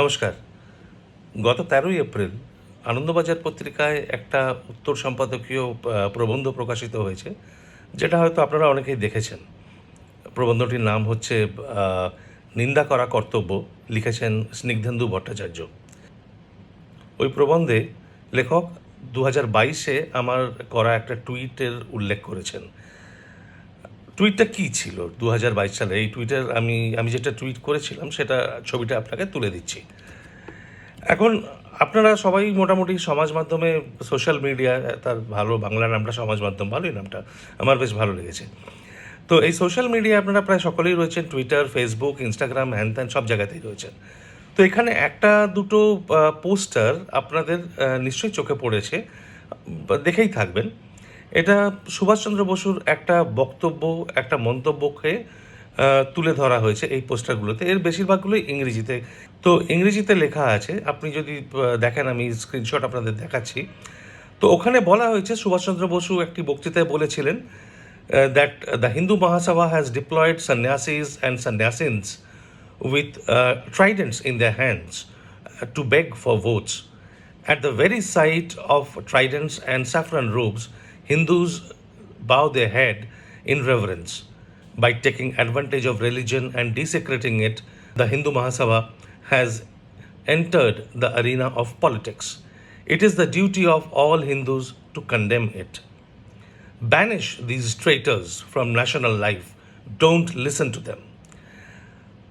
নমস্কার। গত তেরোই এপ্রিল আনন্দবাজার পত্রিকায় একটা উত্তর সম্পাদকীয় প্রবন্ধ প্রকাশিত হয়েছে, যেটা হয়তো আপনারা অনেকেই দেখেছেন। প্রবন্ধটির নাম হচ্ছে নিন্দা করা কর্তব্য, লিখেছেন স্নিগ্ধেন্দু ভট্টাচার্য। ওই প্রবন্ধে লেখক দু হাজার বাইশে আমার করা একটা টুইটের উল্লেখ করেছেন। টুইটটা কী ছিল? দু হাজার বাইশ সালে এই টুইটার আমি আমি যেটা টুইট করেছিলাম, সেটা ছবিটা আপনাকে তুলে দিচ্ছি। এখন আপনারা সবাই মোটামুটি সমাজ মাধ্যমে সোশ্যাল মিডিয়া তার ভালো বাংলা নামটা সমাজ মাধ্যম, ভালোই নামটা। আমার বেশ ভালো লেগেছে। তো এই সোশ্যাল মিডিয়া আপনারা প্রায় সকলেই রয়েছেন টুইটার ফেসবুক ইনস্টাগ্রাম হ্যান ত্যান সব জায়গাতেই রয়েছেন। তো এখানে একটা দুটো পোস্টার আপনাদের নিশ্চয়ই চোখে পড়েছে দেখেই থাকবেন। এটা সুভাষচন্দ্র বসুর একটা বক্তব্য একটা মন্তব্যকে তুলে ধরা হয়েছে এই পোস্টারগুলোতে। এর বেশিরভাগগুলোই ইংরেজিতে। তো ইংরেজিতে লেখা আছে আপনি যদি দেখেন আমি স্ক্রিনশট আপনাদের দেখাচ্ছি। তো ওখানে বলা হয়েছে সুভাষচন্দ্র বসু একটি বক্তৃতায় বলেছিলেন that the Hindu Mahasabha has deployed sannyasis and sannyasins with tridents in the hands to beg for votes at the very sight of tridents and saffron robes, Hindus bow their head in reverence. By taking advantage of religion and desecrating it, the Hindu Mahasabha has entered the arena of politics. It is the duty of all Hindus to condemn it. Banish these traitors from national life. Don't listen to them.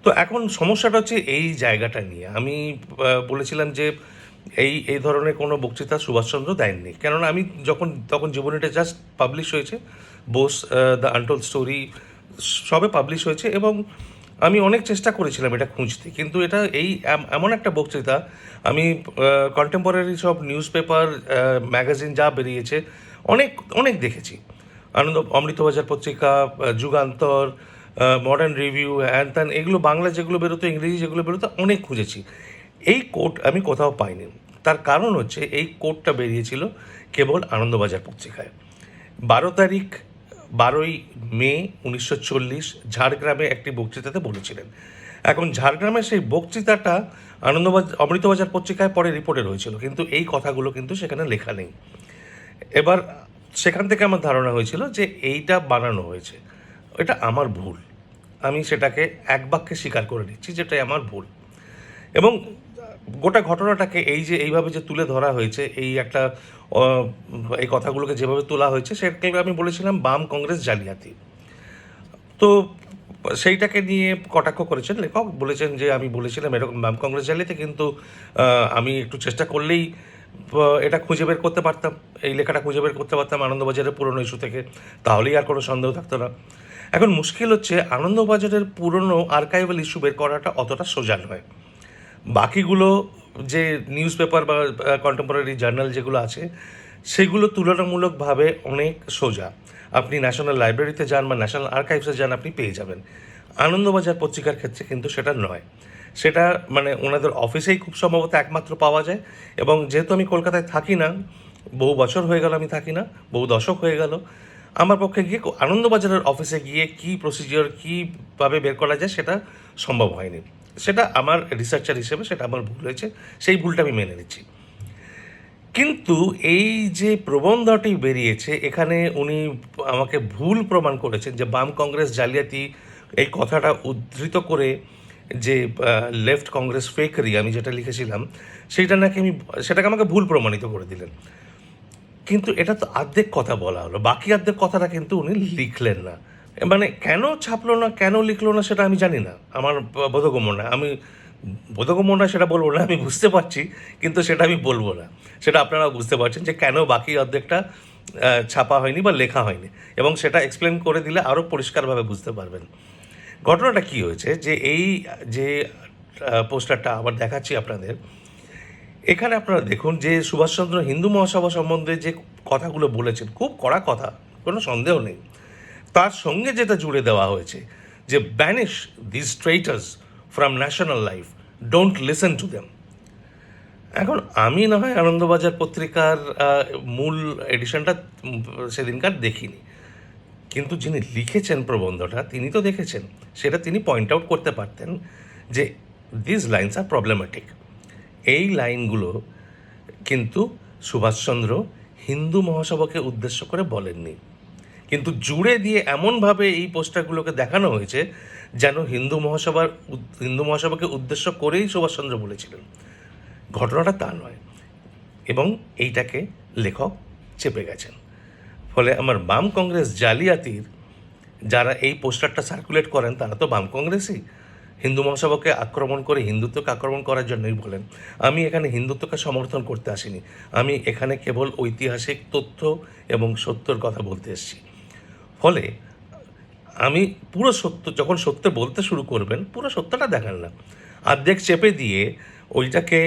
তো এখন সমস্যাটা হচ্ছে এই জায়গাটা নিয়ে আমি বলেছিলাম যে এই এই ধরনের কোনো বক্তৃতা সুভাষচন্দ্র দেননি। কেননা আমি যখন, তখন জীবনীটা জাস্ট পাবলিশ হয়েছে বোস দ্য আনটোল স্টোরি সবে পাবলিশ হয়েছে এবং আমি অনেক চেষ্টা করেছিলাম এটা খুঁজতে। কিন্তু এটা এই এমন একটা বক্তৃতা, আমি কন্টেম্পোরারি সব নিউজ পেপার ম্যাগাজিন যা বেরিয়েছে, অনেক অনেক দেখেছি। আনন্দ অমৃতবাজার পত্রিকা যুগান্তর মডার্ন রিভিউ হ্যান ত্যান এগুলো, বাংলা যেগুলো বেরোতো, ইংরেজি যেগুলো বেরোতো, অনেক খুঁজেছি। এই কোট আমি কোথাও পাইনি। তার কারণ হচ্ছে এই কোটটা বেরিয়েছিল কেবল আনন্দবাজার পত্রিকায়। বারো তারিখ, বারোই মে উনিশশো চল্লিশ ঝাড়গ্রামে একটি বক্তৃতাতে বলেছিলেন। এখন ঝাড়গ্রামের সেই বক্তৃতাটা আনন্দবাজার অমৃতবাজার পত্রিকায় পরে রিপোর্টে রয়েছিল, কিন্তু এই কথাগুলো কিন্তু সেখানে লেখা নেই। এবার সেখান থেকে আমার ধারণা হয়েছিল যে এইটা বানানো হয়েছে। এটা আমার ভুল। আমি সেটাকে এক বাক্যে স্বীকার করে নিচ্ছি যেটাই আমার ভুল। এবং গোটা ঘটনাটাকে এই যে এইভাবে যে তুলে ধরা হয়েছে, এই একটা এই কথাগুলোকে যেভাবে তোলা হয়েছে, সেটাকে আমি বলেছিলাম বাম কংগ্রেস জালিয়াতি। তো সেইটাকে নিয়ে কটাক্ষ করেছেন লেখক, বলেছেন যে আমি বলেছিলাম এরকম বাম কংগ্রেস জালিয়াতি, কিন্তু আমি একটু চেষ্টা করলেই এটা খুঁজে বের করতে পারতাম। এই লেখাটা খুঁজে বের করতে পারতাম আনন্দবাজারের পুরনো ইস্যু থেকে। তাহলেই আর কোনো সন্দেহ থাকতো না। এখন মুশকিল হচ্ছে, আনন্দবাজারের পুরনো আর্কাইভাল ইস্যু বের করাটা অতটা সোজা নয় বাকিগুলো যে নিউজ পেপার বা কন্টেম্পোরারি জার্নাল যেগুলো আছে, সেগুলো তুলনামূলকভাবে অনেক সোজা। আপনি ন্যাশনাল লাইব্রেরিতে যান বা ন্যাশনাল আর্কাইভসে যান, আপনি পেয়ে যাবেন। আনন্দবাজার পত্রিকার ক্ষেত্রে কিন্তু সেটা নয়। সেটা মানে ওনাদের অফিসেই খুব সম্ভবত একমাত্র পাওয়া যায় এবং যেহেতু আমি কলকাতায় থাকি না, বহু বছর হয়ে গেল আমি থাকি না, বহু দশক হয়ে গেল, আমার পক্ষে গিয়ে আনন্দবাজারের অফিসে গিয়ে কী প্রসিজিওর কীভাবে বের করা যায় সেটা সম্ভব হয়নি। সেটা আমার রিসার্চার হিসেবে সেটা আমার ভুল হয়েছে, সেই ভুলটা আমি মেনে নিচ্ছি। কিন্তু এই যে প্রবন্ধটি বেরিয়েছে, এখানে উনি আমাকে ভুল প্রমাণ করেছেন যে বাম কংগ্রেস জালিয়াতি এই কথাটা উদ্ধৃত করে যে লেফট কংগ্রেস ফেকরি আমি যেটা লিখেছিলাম সেইটা নাকি আমি, সেটাকে আমাকে ভুল প্রমাণিত করে দিলেন। কিন্তু এটা তো আর্ধেক কথা বলা হলো, বাকি অর্ধেক কথাটা কিন্তু উনি লিখলেন না। মানে কেন ছাপলো না, কেন লিখলো না সেটা আমি জানি না। আমার বোধগম্য না আমি বোধগম্য না সেটা বলব না, আমি বুঝতে পারছি, কিন্তু সেটা আমি বলব না। সেটা আপনারা বুঝতে পারছেন যে কেন বাকি অর্ধেকটা ছাপা হয়নি বা লেখা হয়নি। এবং সেটা এক্সপ্লেন করে দিলে আরও পরিষ্কারভাবে বুঝতে পারবেন। ঘটনাটা কি হয়েছে যে এই, যে পোস্টারটা আবার দেখাচ্ছি আপনাদের। এখানে আপনারা দেখুন যে সুভাষচন্দ্র হিন্দু মহাসভা সম্বন্ধে যে কথাগুলো বলেছেন, খুব কড়া কথা, কোনো সন্দেহ নেই। তার সঙ্গে যেটা জুড়ে দেওয়া হয়েছে, যে banish this traitors from national life don't listen to them এখন আমি না হয় আনন্দবাজার পত্রিকার মূল এডিশনটা সেদিনকার দেখিনি। কিন্তু যিনি লিখেছেন প্রবন্ধটা, তিনি তো দেখেছেন, সেটা তিনি পয়েন্ট আউট করতে পারতেন যে দিস লাইনস আর প্রবলেমেটিক এই লাইনগুলো কিন্তু সুভাষচন্দ্র হিন্দু মহাসভাকে উদ্দেশ্য করে বলেননি। কিন্তু জুড়ে দিয়ে এমনভাবে এই পোস্টারগুলোকে দেখানো হয়েছে যেন হিন্দু মহাসভার হিন্দু মহাসভাকে উদ্দেশ্য করেই সুভাষচন্দ্র বলেছিলেন। ঘটনাটা তা নয় এবং এইটাকে লেখক চেপে গেছেন। ফলে আমার বাম কংগ্রেস জালিয়াতির যারা এই পোস্টারটা সার্কুলেট করেন, তারা তো বাম কংগ্রেসই। হিন্দু মহাসভাকে আক্রমণ করে হিন্দুত্বকে আক্রমণ করার জন্যই বলেন। আমি এখানে হিন্দুত্বকে সমর্থন করতে আসিনি। আমি এখানে কেবল ঐতিহাসিক তথ্য এবং সত্যর কথা বলতে এসেছি। ফলে আমি পুরো সত্য, যখন সত্য বলতে শুরু করবেন, পুরো সত্যটা দেখান না। অর্ধেক চেপে দিয়ে ওইটাকে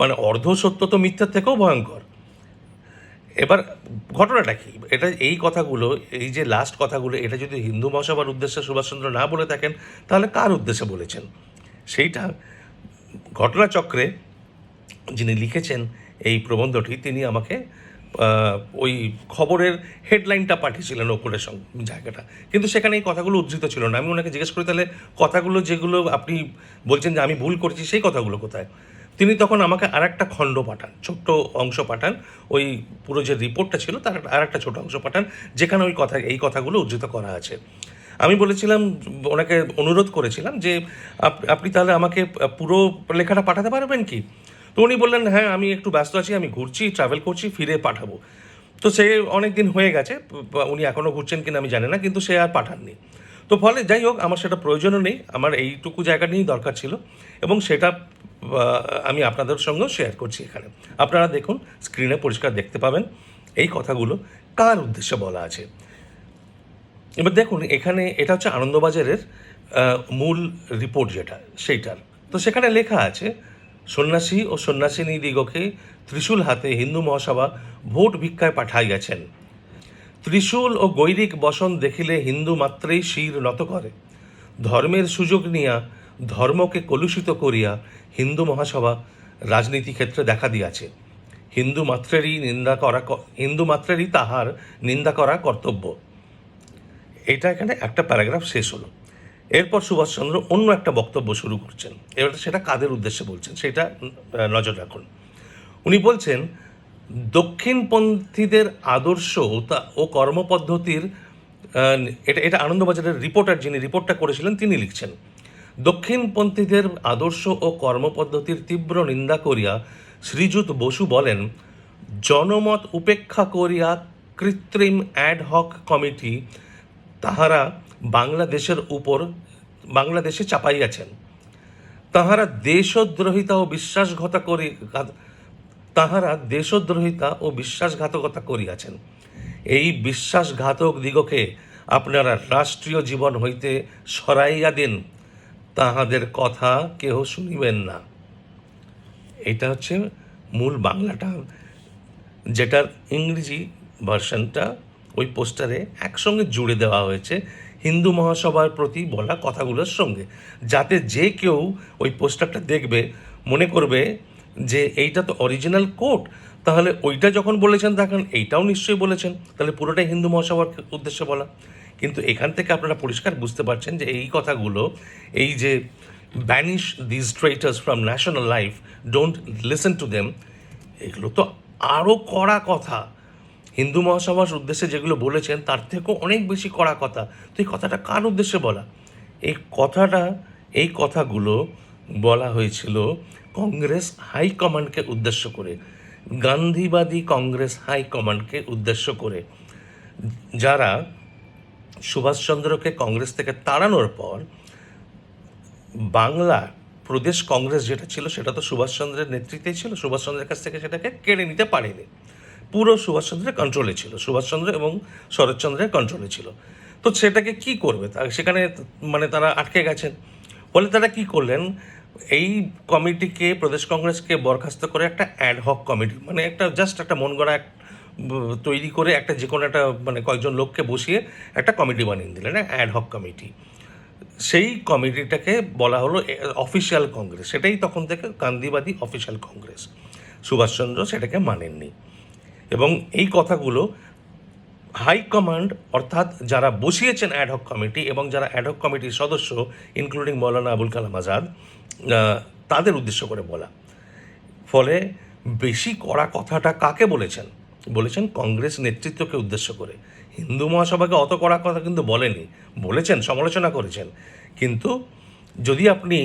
মানে অর্ধ সত্য তো মিথ্যার থেকেও ভয়ঙ্কর। এবার ঘটনাটা কি? এটা এই কথাগুলো, এই যে লাস্ট কথাগুলো, এটা যদি হিন্দু মহাসভার উদ্দেশ্যে সুভাষচন্দ্র না বলে থাকেন, তাহলে কার উদ্দেশ্যে বলেছেন? সেইটা ঘটনাচক্রে যিনি লিখেছেন এই প্রবন্ধটি, তিনি আমাকে ওই খবরের হেডলাইনটা পাঠিয়েছিলেন ওপরের সং- জায়গাটা। কিন্তু সেখানে এই কথাগুলো উদ্ধৃত ছিল না। আমি ওনাকে জিজ্ঞেস করি, তাহলে কথাগুলো যেগুলো আপনি বলছেন যে আমি ভুল করেছি, সেই কথাগুলো কোথায়? তিনি তখন আমাকে আর একটা খণ্ড পাঠান, ছোট্ট অংশ পাঠান। ওই পুরো যে রিপোর্টটা ছিল, তার আর একটা ছোট অংশ পাঠান, যেখানে ওই কথা, এই কথাগুলো উদ্ধৃত করা আছে। আমি বলেছিলাম, ওনাকে অনুরোধ করেছিলাম যে, আপ- আপনি তাহলে আমাকে পুরো লেখাটা পাঠাতে পারবেন কি? উনি বললেন হ্যাঁ আমি একটু ব্যস্ত আছি, আমি ঘুরছি ট্রাভেল করছি, ফিরে পাঠাবো। তো সে অনেক দিন হয়ে গেছে উনি এখনও ঘুরছেন কিনা আমি জানি না, কিন্তু সে আর পাঠাননি। তো ফলে যাই হোক, আমার সেটা প্রয়োজনও নেই, আমার এইটুকু জায়গা নিয়েই দরকার ছিল এবং সেটা আমি আপনাদের সঙ্গেও শেয়ার করছি এখানে। আপনারা দেখুন স্ক্রিনে পরিষ্কার দেখতে পাবেন এই কথাগুলো কার উদ্দেশ্যে বলা আছে। এবার দেখুন, এখানে এটা হচ্ছে আনন্দবাজারের মূল রিপোর্ট যেটা, সেইটার। তো সেখানে লেখা আছে সন্ন্যাসী ও সন্ন্যাসিনী দিগকে ত্রিশূল হাতে হিন্দু মহাসভা ভোট ভিক্ষায় পাঠাইয়াছেন ত্রিশূল ও গৈরিক বসন দেখিলে হিন্দু মাত্রেই শির নত করে। ধর্মের সুযোগ নিয়া, ধর্মকে কলুষিত করিয়া হিন্দু মহাসভা রাজনীতি ক্ষেত্রে দেখা দিয়াছে। হিন্দু মাত্রেরই নিন্দা করা হিন্দু মাত্রেরই তাহার নিন্দা করা কর্তব্য। এটা এখানে একটা প্যারাগ্রাফ শেষ হলো। এরপর সুভাষচন্দ্র অন্য একটা বক্তব্য শুরু করছেন। এবার সেটা কাদের উদ্দেশ্যে বলছেন, সেটা নজর রাখুন। উনি বলছেন, দক্ষিণপন্থীদের আদর্শ তা- ও কর্মপদ্ধতির এটা এটা আনন্দবাজারের রিপোর্টার যিনি রিপোর্টটা করেছিলেন, তিনি লিখছেন, দক্ষিণপন্থীদের আদর্শ ও কর্মপদ্ধতির তীব্র নিন্দা করিয়া শ্রীযুত বসু বলেন, জনমত উপেক্ষা করিয়া কৃত্রিম অ্যাডহক কমিটি তাহারা বাংলাদেশের উপর, বাংলাদেশে চাপাইয়াছেন তাহারা দেশদ্রোহিতা ও বিশ্বাসঘাতা করি, তাহারা দেশদ্রোহিতা ও বিশ্বাসঘাতকতা করিয়াছেন। এই বিশ্বাসঘাতক দিগকে আপনারা রাষ্ট্রীয় জীবন হইতে সরাইয়া দিন, তাহাদের কথা কেহ শুনিবেন না। এটা হচ্ছে মূল বাংলাটা, যেটার ইংরেজি ভার্সনটা ওই পোস্টারে একসঙ্গে জুড়ে দেওয়া হয়েছে। হিন্দু মহাসভার প্রতি বলা কথাগুলোর সঙ্গে, যাতে যে কেউ ওই পোস্টারটা দেখবে, মনে করবে যে এইটা তো অরিজিনাল কোড তাহলে ওইটা যখন বলেছেন তখন এইটাও নিশ্চয়ই বলেছেন, তাহলে পুরোটাই হিন্দু মহাসভার উদ্দেশ্যে বলা। কিন্তু এখান থেকে আপনারা পরিষ্কার বুঝতে পারছেন যে এই কথাগুলো, এই যে banish this traitors from national life don't listen to them এগুলো তো আরও কড়া কথা। হিন্দু মহাসভার উদ্দেশ্যে যেগুলো বলেছেন, তার থেকেও অনেক বেশি কড়া কথা। তো এই কথাটা কার উদ্দেশ্যে বলা? এই কথাটা, এই কথাগুলো বলা হয়েছিল কংগ্রেস হাইকমান্ডকে উদ্দেশ্য করে। গান্ধীবাদী কংগ্রেস হাইকমান্ডকে উদ্দেশ্য করে। যারা সুভাষচন্দ্রকে কংগ্রেস থেকে তাড়ানোর পর বাংলা প্রদেশ কংগ্রেস যেটা ছিল, সেটা তো সুভাষচন্দ্রের নেতৃত্বেই ছিল। সুভাষচন্দ্রের কাছ থেকে সেটাকে কেড়ে নিতে পারেনি। পুরো সুভাষচন্দ্রের কন্ট্রোলে ছিল, সুভাষচন্দ্র এবং শরৎচন্দ্রের কন্ট্রোলে ছিল। তো সেটাকে কি করবে? সেখানে মানে তারা আটকে গেছেন। ফলে তারা কি করলেন? এই কমিটিকে, প্রদেশ কংগ্রেসকে বরখাস্ত করে একটা অ্যাডহক কমিটি মানে একটা জাস্ট একটা মন গড়া তৈরি করে একটা যে কোনো একটা মানে কয়েকজন লোককে বসিয়ে একটা কমিটি বানিয়ে দিলেন অ্যাডহক কমিটি সেই কমিটিটাকে বলা হলো অফিসিয়াল কংগ্রেস সেটাই তখন থেকে গান্ধীবাদী অফিসিয়াল কংগ্রেস সুভাষচন্দ্র সেটাকে মানেননি। এবং এই কথাগুলো হাইকমান্ড অর্থাৎ যারা বসিয়েছেন অ্যাডহক কমিটি এবং যারা অ্যাডহক কমিটির সদস্য ইনক্লুডিং মৌলানা আবুল কালাম আজাদ তাদের উদ্দেশ্য করে বলা। ফলে বেশি কড়া কথাটা কাকে বলেছেন? বলেছেন কংগ্রেস নেতৃত্বকে উদ্দেশ্য করে। হিন্দু মহাসভাকে অত কড়া কথা কিন্তু বলেনি, বলেছেন, সমালোচনা করেছেন। কিন্তু যদি আপনি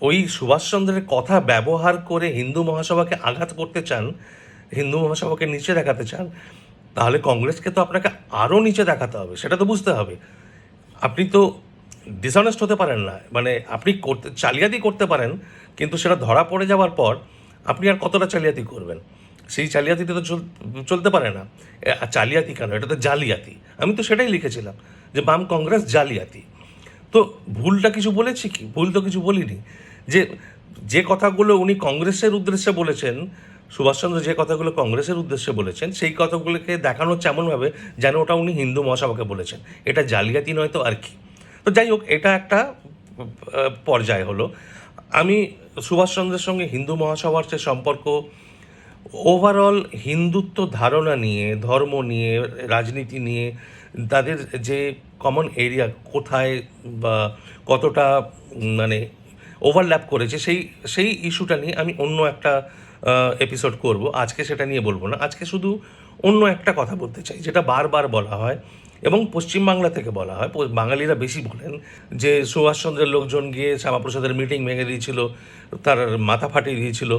ওই সুভাষচন্দ্রের কথা ব্যবহার করে হিন্দু মহাসভাকে আঘাত করতে চান হিন্দু মহাসভাকে নিচে দেখাতে চান, তাহলে কংগ্রেসকে তো আপনাকে আরও নিচে দেখাতে হবে, সেটা তো বুঝতে হবে। আপনি তো ডিসঅনেস্ট হতে পারেন না মানে আপনি করতে, চালিয়াতি করতে পারেন, কিন্তু সেটা ধরা পড়ে যাওয়ার পর আপনি আর কতটা চালিয়াতি করবেন? সেই চালিয়াতিতে তো চল- চলতে পারে না। চালিয়াতি কেন? এটা তো জালিয়াতি। আমি তো সেটাই লিখেছিলাম, যে বাম কংগ্রেস জালিয়াতি। তো ভুলটা কিছু বলেছি কি? ভুল তো কিছু বলিনি। যে যে কথাগুলো উনি কংগ্রেসের উদ্দেশ্যে বলেছেন সুভাষচন্দ্র যে কথাগুলো কংগ্রেসের উদ্দেশ্যে বলেছেন, সেই কথাগুলোকে দেখানো এমনভাবে যেন ওটা উনি হিন্দু মহাসভাকে বলেছেন। এটা জালিয়াতি নয় তো আর কি। তো যাই হোক, এটা একটা পর্যায় হলো। আমি সুভাষচন্দ্রের সঙ্গে হিন্দু মহাসভার যে সম্পর্ক ওভারঅল হিন্দুত্ব ধারণা নিয়ে, ধর্ম নিয়ে, রাজনীতি নিয়ে, তাদের যে কমন এরিয়া কোথায় বা কতটা মানে ওভারল্যাপ করেছে, সেই সেই ইস্যুটা নিয়ে আমি অন্য একটা এপিসোড করব। আজকে সেটা নিয়ে বলব না। আজকে শুধু অন্য একটা কথা বলতে চাই, যেটা বারবার বলা হয় এবং পশ্চিমবাংলা থেকে বলা হয়। বাঙালিরা বেশি বলেন যে সুভাষচন্দ্রের লোকজন গিয়ে শ্যামাপ্রসাদের মিটিং ভেঙে দিয়েছিল, তার মাথা ফাটিয়ে দিয়েছিল।